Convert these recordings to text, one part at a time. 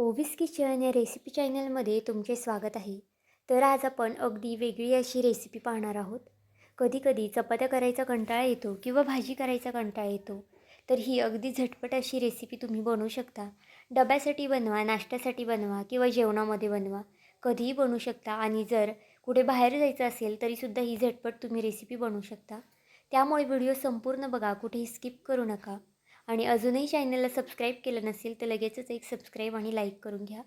ओव्हिस kitchen या recipe चॅनलमध्ये तुमचे स्वागत आहे. तर आज आपण अगदी वेगळी अशी रेसिपी पाहणार आहोत. कधीकधी चपात्या करायचा कंटाळा येतो किंवा भाजी करायचा कंटाळा येतो. तर ही अगदी झटपट अशी रेसिपी तुम्ही बनवू शकता. डब्यासाठी बनवा नाश्त्यासाठी बनवा किंवा जेवणामध्ये बनवा. कधीही बनवू शकता आणि जर कुठे बाहेर जायचं असेल तरीसुद्धा ही झटपट तुम्ही रेसिपी बनवू शकता. त्यामुळे व्हिडिओ संपूर्ण बघा कुठेही स्किप करू नका. आणि अजूनही चॅनलला सबस्क्राईब केलं नसेल तर लगेचच एक सबस्क्राईब आणि लाईक करून घ्या.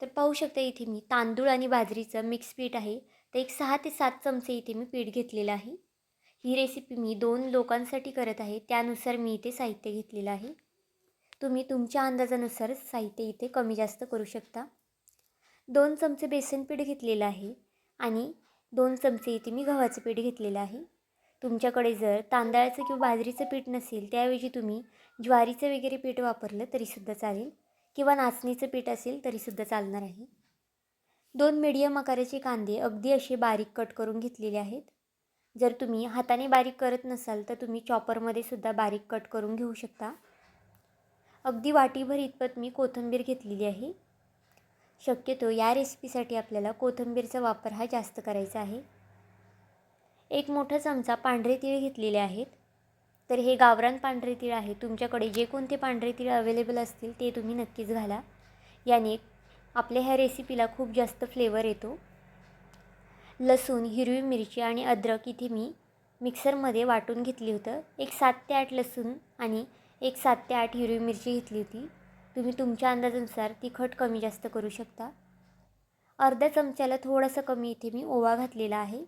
तर पाहू शकता इथे मी तांदूळ आणि बाजरीचं मिक्स पीठ आहे. तर एक सहा ते सात चमचे इथे मी पीठ घेतलेलं आहे. ही रेसिपी मी दोन लोकांसाठी करत आहे. त्यानुसार मी इथे साहित्य घेतलेलं आहे. तुम्ही तुमच्या अंदाजानुसार साहित्य इथे कमी जास्त करू शकता. दोन चमचे बेसन पीठ घेतलेलं आहे आणि दोन चमचे इथे मी गव्हाचं पीठ घेतलेलं आहे. तुमच्याकडे जर तांदळाचं किंवा बाजरीचं पीठ नसेल त्याऐवजी तुम्ही ज्वारीचं वगैरे पीठ वापरलं तरीसुद्धा चालेल. किंवा नाचणीचं पीठ असेल तरीसुद्धा चालणार आहे. दोन मीडियम आकाराचे कांदे अगदी असे बारीक कट करून घेतलेले आहेत. जर तुम्ही हाताने बारीक करत नसाल तर तुम्ही चॉपरमध्ये सुद्धा बारीक कट करून घेऊ शकता. अगदी वाटीभर इतपत मी कोथिंबीर घेतलेली आहे. शक्यतो या रेसिपीसाठी आपल्याला कोथिंबीरचा वापर हा जास्त करायचा आहे. एक मोठा चमचा पांढरे तीळ घेतलेले आहेत. तर हे गावरान पांढरे तीळ आहे. तुमच्याकडे जे कोणते पांढरे तीळ अवेलेबल असतील ते तुम्ही नक्कीच घाला. याने आपल्या ह्या रेसिपीला खूप जास्त फ्लेवर येतो. लसूण हिरवी मिरची आणि अद्रक इथे मी मिक्सरमध्ये वाटून घेतली होतं. एक सात ते आठ लसूण आणि एक सात ते आठ हिरवी मिरची घेतली होती. तुम्ही तुमच्या अंदाजानुसार तिखट कमी जास्त करू शकता. अर्ध्या चमच्याला थोडंसं कमी इथे मी ओवा घातलेला आहे.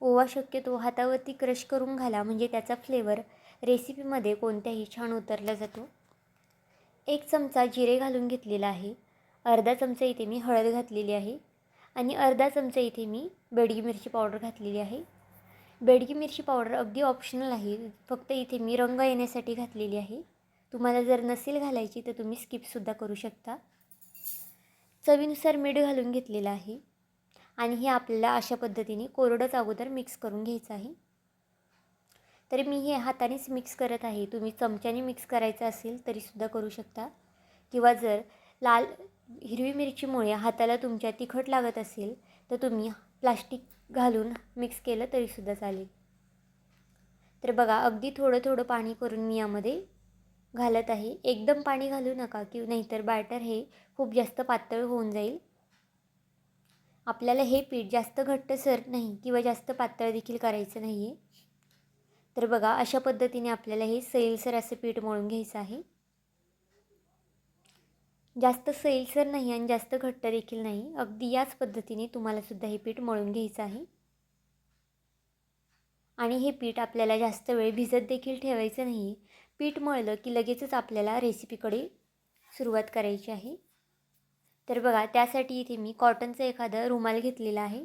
ओवा शक्यतो हातावरती क्रश करून घाला म्हणजे त्याचा फ्लेवर रेसिपीमध्ये कोणत्याही छान उतरला जातो. एक चमचा जिरे घालून घेतलेला आहे. अर्धा चमचा इथे मी हळद घातलेली आहे. आणि अर्धा चमचा इथे मी बेडगी मिरची पावडर घातलेली आहे. बेडगी मिरची पावडर अगदी ऑप्शनल आहे. फक्त इथे मी रंग येण्यासाठी घातलेली आहे. तुम्हाला जर नसेल घालायची तर तुम्ही स्किपसुद्धा करू शकता. चवीनुसार मीठ घालून घेतलेलं आहे. आणि हे आपल्याला अशा पद्धतीने कोरडंच अगोदर मिक्स करून घ्यायचं आहे. तर मी हे हातानेच मिक्स करत आहे. तुम्ही चमच्याने मिक्स करायचं असेल तरीसुद्धा करू शकता. किंवा जर लाल हिरवी मिरचीमुळे हाताला तुमच्या तिखट लागत असेल तर तुम्ही प्लास्टिक घालून मिक्स केलं तरीसुद्धा चालेल. तर बघा अगदी थोडं थोडं पाणी करून मी यामध्ये घालत आहे. एकदम पाणी घालू नका की नाहीतर बॅटर हे खूप जास्त पातळ होऊन जाईल. आपल्याला हे पीठ जास्त घट्टसर नाही किंवा जास्त पातळ देखील करायचं नाही आहे तर बघा अशा पद्धतीने आपल्याला हे सैलसर असं पीठ मळून घ्यायचं आहे. जास्त सैलसर नाही आणि जास्त घट्ट देखील नाही अगदी याच पद्धतीने तुम्हाला सुद्धा हे पीठ मळून घ्यायचं आहे. आणि हे पीठ आपल्याला जास्त वेळ भिजत देखील ठेवायचं नाही पीठ मळलं की लगेचच आपल्याला रेसिपीकडे सुरुवात करायची आहे. तर बघा त्यासाठी इथे मी कॉटनचा एखादा रुमाल घेतलेला आहे.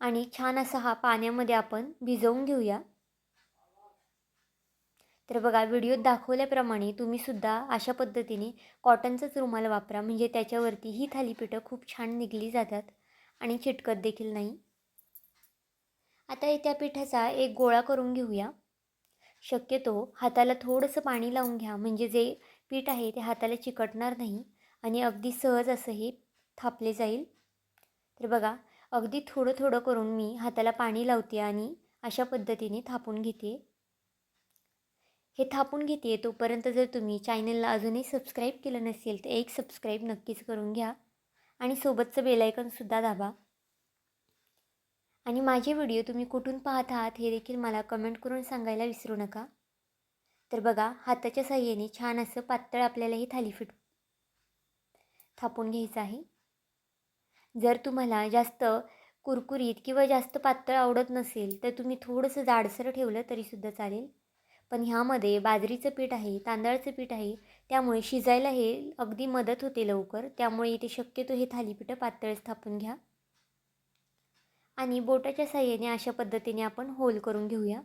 आणि छान असा हा पाण्यामध्ये आपण भिजवून घेऊया. तर बघा व्हिडिओत दाखवल्याप्रमाणे तुम्हीसुद्धा अशा पद्धतीने कॉटनचाच रुमाल वापरा. म्हणजे त्याच्यावरती ही थालीपीठं खूप छान निघली जातात आणि चिटकत देखील नाही. आता त्या पिठाचा एक गोळा करून घेऊया. शक्यतो हाताला थोडंसं पाणी लावून घ्या. म्हणजे जे पीठ आहे ते हाताला चिकटणार नाही आणि अगदी सहज असं हे थापले जाईल. तर बघा अगदी थोडं थोडं करून मी हाताला पाणी लावते आणि अशा पद्धतीने थापून घेते. हे थापून घेते तोपर्यंत जर तुम्ही चॅनलला अजूनही सबस्क्राईब केलं नसेल तर एक सबस्क्राईब नक्कीच करून घ्या आणि सोबतचं बेलायकनसुद्धा दाबा. आणि माझे व्हिडिओ तुम्ही कुठून पाहत आहात हे देखील मला कमेंट करून सांगायला विसरू नका. तर बघा हाताच्या साह्याने छान असं पातळ आपल्याला हे थालीपीठ थापून घ्यायचं आहे. जर तुम्हाला जास्त कुरकुरीत किंवा जास्त पातळ आवडत नसेल तर तुम्ही थोडंसं जाडसर ठेवलं तरीसुद्धा चालेल. पण ह्यामध्ये बाजरीचं पीठ आहे तांदळाचं पीठ आहे त्यामुळे शिजायला हे अगदी मदत होते लवकर. त्यामुळे इथे शक्यतो हे थालीपीठं पातळच थापून घ्या. आणि बोटाच्या साह्याने अशा पद्धतीने आपण होल करून घेऊया.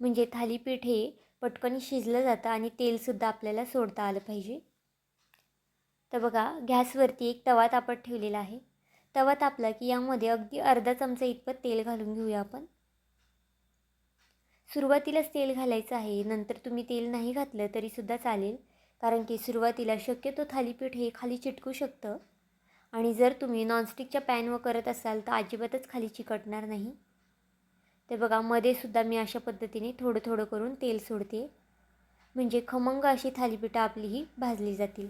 म्हणजे थालीपीठ हे पटकन शिजलं जातं आणि तेलसुद्धा आपल्याला सोडता आलं पाहिजे. तर बघा गॅसवरती एक तवा तापत ठेवलेला आहे. तवा तापला की यामध्ये अगदी अर्धा चमचा इतपत तेल घालून घेऊया आपण. सुरुवातीलाच तेल घालायचं आहे. नंतर तुम्ही तेल नाही घातलं तरीसुद्धा चालेल. कारण की सुरुवातीला शक्यतो थालीपीठ हे खाली चिटकू शकतं. आणि जर तुम्ही नॉनस्टिकच्या पॅनवर करत असाल तर अजिबातच खाली चिकटणार नाही. ते बघा मध्ये सुद्धा मी अशा पद्धतीने थोडं थोडं करून तेल सोडते. म्हणजे खमंग अशी थालीपीठं आपली ही भाजली जातील.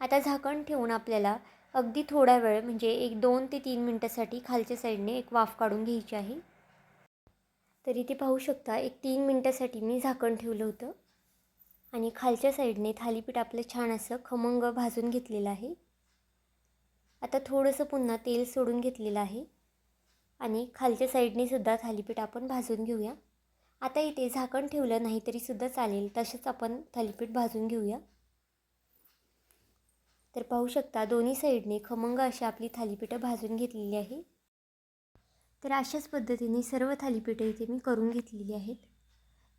आता झाकण ठेवून आपल्याला अगदी थोडा वेळ म्हणजे एक दोन ते तीन मिनटासाठी खालच्या साईडने एक वाफ काढून घ्यायची आहे. तरी ते पाहू शकता एक तीन मिनटासाठी मी झाकण ठेवलं होतं. आणि खालच्या साईडने थालीपीठ आपलं छान असं खमंग भाजून घेतलेलं आहे. आता थोडंसं पुन्हा तेल सोडून घेतलेलं आहे. आणि खालच्या साईडने सुद्धा थालीपीठ आपण भाजून घेऊया. आता इथे झाकण ठेवलं नाही तरीसुद्धा चालेल तसेच आपण थालीपीठ भाजून घेऊया. तर पाहू शकता दोन्ही साईडने खमंग अशी आपली थालीपीठं भाजून घेतलेली आहे. तर अशाच पद्धतीने सर्व थालीपीठं इथे मी करून घेतलेली आहेत.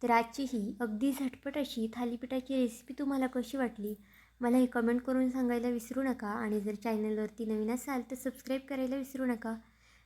तर आजची ही अगदी झटपट अशी थालीपीठाची रेसिपी तुम्हाला कशी वाटली मला हे कमेंट करून सांगायला विसरू नका. आणि जर चॅनलवरती नवीन असाल तर सबस्क्राईब करायला विसरू नका.